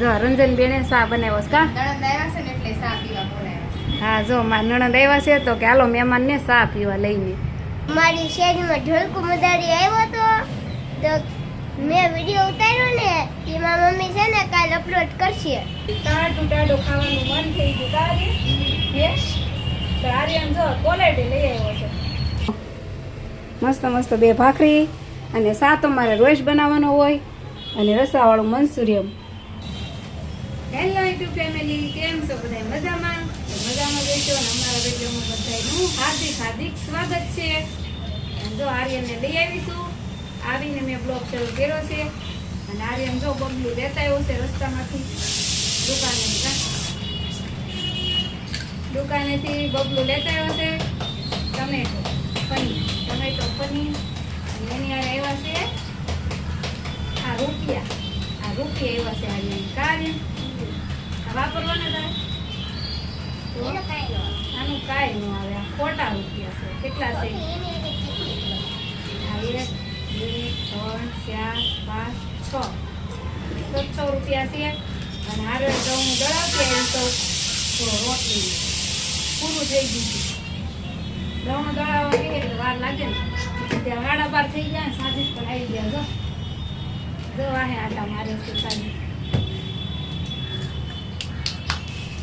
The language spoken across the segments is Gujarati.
જો રંજન બેને સા બનાવ્યો છે કા? નણંદ આવ્યા છે ને એટલે ચા પીવા બોલાવ્યા હા જો મારા નણંદ આવ્યા છે તો કે હાલો મહેમાનને સા પીવા લઈને. મારી શેરીમાં ઢોલકુ મદારી આવ્યો તો તો મેં વીડિયો ઉતાર્યો ને એમાં મમ્મી છે ને કાલ અપલોડ કરશે. ટાટું તાડું ખાવાનું મન થઈ ગયું. તારે? યસ. તો આર્યન જો કોલેટી લઈ આવ્યો છે. મસ્ત મસ્ત બે ભાખરી અને સા મારે રોજ બનાવવાનો હોય અને રસાવાળું મંચુરિયમ હેલો યુટ્યુબ ફેમિલી કેમ છો બધા મજામાં? મજામાં જઈશો અને અમારા વિડીયોમાં બધાનું હાર્દિક હાર્દિક સ્વાગત છે. જો આર્યનને લઈ આવીશું. આવીને મેં બ્લોગ શરૂ કર્યો છે. અને આર્યન જો બબલું લેતા આવ્યો છે રસ્તામાંથી. દુકાને દુકાનેથી બબલું લેતા આવ્યો છે. ટમેટો, પનીર. ટમેટો, પનીર. એની હારે આવ્યા છે આ રૂપિયા. આ રૂપિયા આવ્યા છે આર્યન. કાર્ય વાપરવાના ન આનું કાંઈ ન આવે. આ ખોટા રૂપિયા છે. કેટલા છે? એક બે ત્રણ ચાર પાંચ છ. છસો રૂપિયા છે. અને હારે તો હું દળાવતી આવી તો રોટલી પૂરું થઈ ગયું છે. દળું દળાવવા ગઈ એટલે વાર લાગે ને. ત્યાં બાર થઈ ગયા સાંજે જ પણ આવી ગયા. જો. જો આહે આટા મારે છે સાંજે.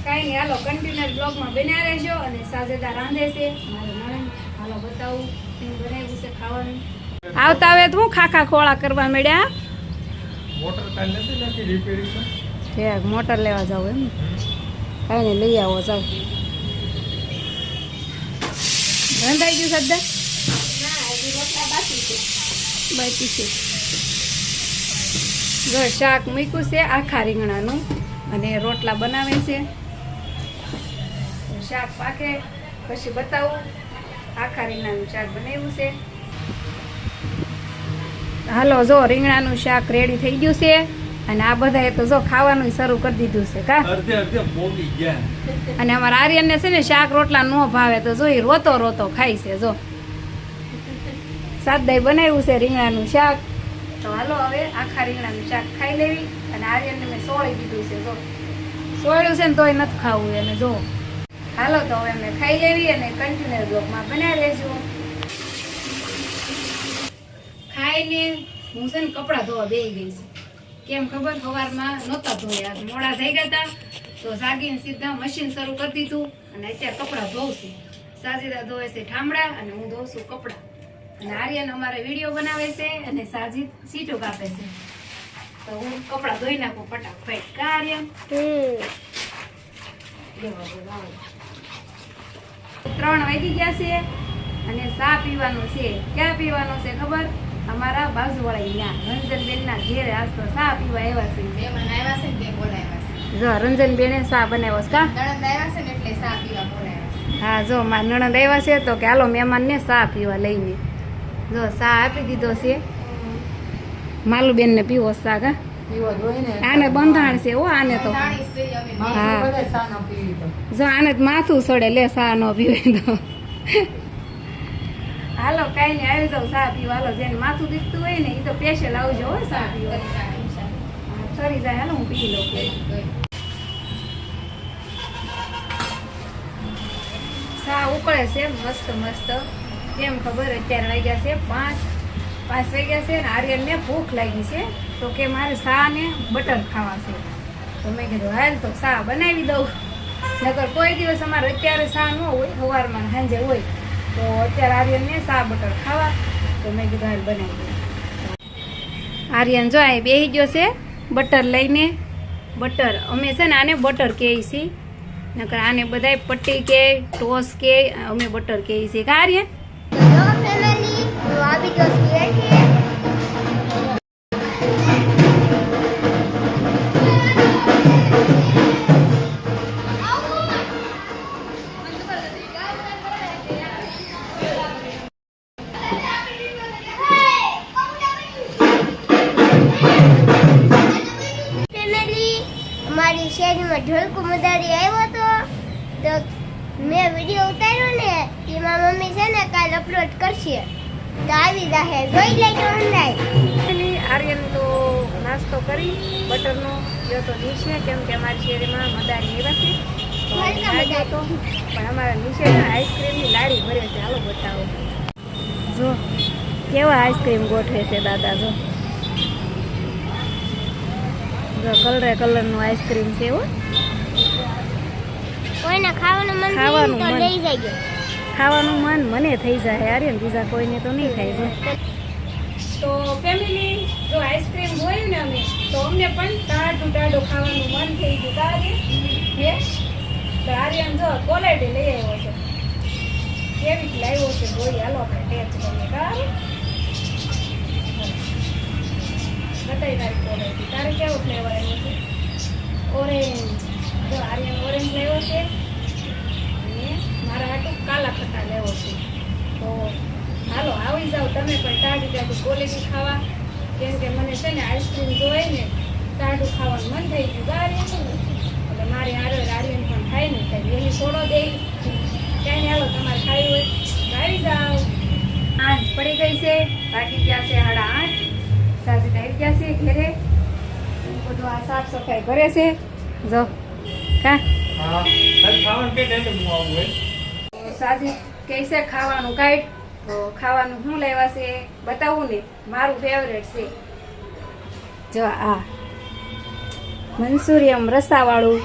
કાંઈ નહીં હાલો કન્ટિન્યુઅસ બ્લોગમાં બન્યા રહેજો અને સાજેદા રાંધે છે. મારે નણંદ હાલો બતાવું શું બનાવ્યું છે ખાવાનું. આવતા હવે તો હું ખાખા ખોળા કરવા મળ્યા મોટર કાલ નથી નાખી રિપેરિંગ મોટર લેવા જાવ એમ? કાંઈ નહીં લઈ આવો જાવ રંધાઈ ગયું સદ્દા બાકી છે. જો શાક મૂક્યું છે આખા રીંગણાનું અને રોટલા બનાવે છે. શાક પાકે પછી બતાવું. આખા રીંગણાનું શાક બનાવ્યું છે. હાલો જો રીંગણાનું શાક રેડી થઈ ગયું છે અને આ બધાએ તો જો ખાવાનું શરૂ કરી દીધું છે કા? અને અમારા આર્યનને છે ને શાક રોટલા ન ભાવે તો જો એ રોતો રોતો ખાય છે જો. સાદાઈ બનાવ્યું છે રીંગણાનું શાક. તો હાલો હવે આખા રીંગણાનું શાક ખાઈ લેવી અને આર્યનને મેં સોળી દીધું છે જો. સોળ્યું છે ને તોય નથી ખાવું એને જો. હાલો તો હવે અમે ખાઈ લેવી અને કન્ટિન્યુ બ્લોકમાં બનાવી રહેશું ખાઈને હું છે ને કપડાં ધોવા બેસી ગઈ છું. કેમ ખબર? સવારમાં નહોતા ધોયા. મોડા થઈ ગયા હતા તો જાગીને સીધા મશીન શરૂ કરી દીધું અને અત્યારે કપડાં ધોઉં છું. સાજીદા ધોવે છે ઠામડા અને હું ધોઉં છું કપડાં. અને આર્યન અમારે વીડિયો બનાવે છે અને સાજીદ સીટો કાપે છે. તો હું કપડાં ધોઈ નાખું ફટાફટ. કા આર્યન. ત્રણ વાગી ગયા છે અને ચા પીવાનું છે. ક્યાં પીવાનું છે ખબર? અમારા બાજુવાળા ત્યાં રંજનબેનના ઘેરે આજ તો ચા પીવા આવ્યા છે. મહેમાન આવ્યા છે ને બોલાવ્યા જો રંજનબેને ચા બનાવ્યો કા? નણંદ આવ્યા છે ને એટલે ચા પીવા બોલાવ્યા હા જો મારા નણંદ આવ્યા છે તો કે હાલો મહેમાનને ચા પીવા લઈને. જો ચા આપી દીધો છે. માલુબેનને પીવો ચા કા? આને બંધાણ છે ઓ આને તો. હા. જો આને માથું સડે લે સા નો પીવે તો. હાલો કઈ નહીં આવી જાવ સા પીવા. હાલો જેને માથું દીખતું હોય ને એ તો પેશલ આવજો હો સા પીવા. હા, જાય હાલો હું પી લઉં. સા ચા ઉકળે છે મસ્ત મસ્ત. કેમ ખબર? અત્યારે વાગ્યા છે પાંચ પાંચ વાગ્યા છે ને આર્યનને ભૂખ લાગી છે. તો કે મારે સા ને બટર ખાવા છે. તો મેં કીધું, હાલ તો સા બનાવી દઉં. નકર કોઈ દિવસ અમારે અત્યારે સા ન હોય, સવારમાં સાંજે હોય. તો અત્યારે આર્યનને સા બટર ખાવા. તો મેં કીધું, હાલ બનાવી દઉં. આર્યન જો એ બેસી ગયો છે, બટર લઈને. બટર, અમે છે ને આને બટર કહીએ છીએ. નકર આને બધાય પટ્ટી કે, ટોસ કે, અમે બટર કહીએ છીએ. કે આર્યન? આવી ગયો છું અમારી શેરીમાં ઢોલકું મદારી આવ્યો તો તો મેં વીડિયો ઉતાર્યો ને એમાં મમ્મી છે ને કાલ અપલોડ કરશે. તો આવી જાહે જોઈ લેજો ઓનલાઈન આર્યન તો નાસ્તો કરી બટરનો ગયો તો નીચે કેમ કે અમારી શેરીમાં મદારી એવા છે. તો પણ અમારા નીચે આઈસ્ક્રીમની લારી ભરે છે. હાલો બતાવો. જો કેવા આઈસ્ક્રીમ ગોઠવે છે દાદા જો જો. કલરે કલરનું આઈસ્ક્રીમ છે હો. કોઈને ખાવાનું મન ખાવાનું તો લઈ જજો. ખાવાનું મન મને થઈ જાય અરે બીજા કોઈને તો નહીં થાય છે તો ફેમિલી જો આઈસ્ક્રીમ જોયું ને અમે તો અમને પણ ટાઢું ટાઢું ખાવાનું મન થઈ ગયું. તારે હે? તો આર્યન જો કોલેટી લઈ આવ્યો છે. કેવી લાવ્યો છે ગોળી હાલો આપણે ટેસ્ટ કરીએ. કારું તારીખ તારી કોલેટી તારે કેવો ફ્લેવર આવ્યો છે? ઓરેન્જ. જો, આર્યન ઓરેન્જ લેવો છે. અને મારા હાટું કાલા ખટા લેવો છે. તો હાલો, આવી જાઓ તમે પણ ટાઢી ટાઢું ક્વોલિટી ખાવા. કેમ કે મને છે ને આઈસ્ક્રીમ જોઈ ને, ટાઢું ખાવાનું મન થઈ ગયું. ગાડી એટલે મારી આરો રાડીને પણ થાય ને, એટલે એની છોડો દે. ક્યાંય હાલો, તમારે ખાવી હોય. આવી જાઓ. આઠ પડી ગઈ છે. બાકી ગયા છે સાડા આઠ. સાજી આવી ગયા છે ઘરે. બધું આ સાફ સફાઈ કરે છે. જો કા? સાજી કહે છે ખાવાનું કાઢ. તો ખાવાનું શું લેવા છે બતાવું ને? મારું ફેવરેટ છે. જો આ મનસુરિયમ રસાવાળું.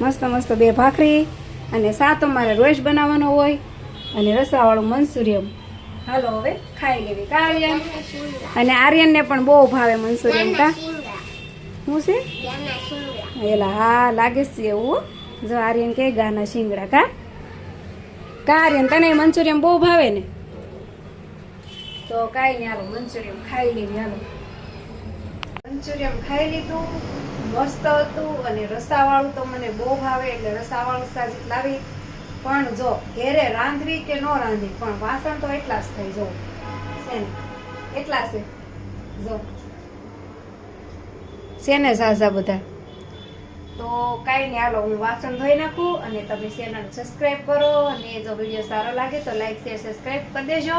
મસ્ત મસ્ત બે ભાખરી અને સાતો મારે રોજ બનાવવાનો હોય. અને રસાવાળું મંચુરિયમ. હાલો હવે ખાઈ લેવી. આર્યન? અને આર્યનને પણ બહુ ભાવે મંચુરિયમ કા? શું છે? એલા, હા, લાગે છે એવું. જો આર્યન કે ગાના શિંગડા કા? કા આર્યન, તને મંચુરિયમ બહુ ભાવે ને? તો કાંઈ નહીં, હાલો મંચુરિયમ ખાઈ લેવી, હાલો. મંચુરિયમ ખાઈ લીધું, મસ્ત હતું અને રસાવાળું તો મને બહુ ભાવે, એટલે રસાવાળું સાજી લાવી. પણ જો ઘેરે રાંધવી કે ન રાંધવી, પણ વાસણ તો એટલા જ થઈ જવું. છે ને એટલા છે. જો. છે ને ઝાઝા બધા? તો કાંઈ નહીં, હાલો, હું વાસણ ધોઈ નાખું અને તમે ચેનલ સબસ્ક્રાઈબ કરો અને જો વીડિયો સારો લાગે તો લાઈક, શેર, સબસ્ક્રાઈબ કરી દેજો.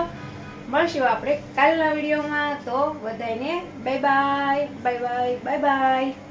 મળશું આપણે કાલના વિડીયોમાં. તો બધાને bye bye bye bye bye bye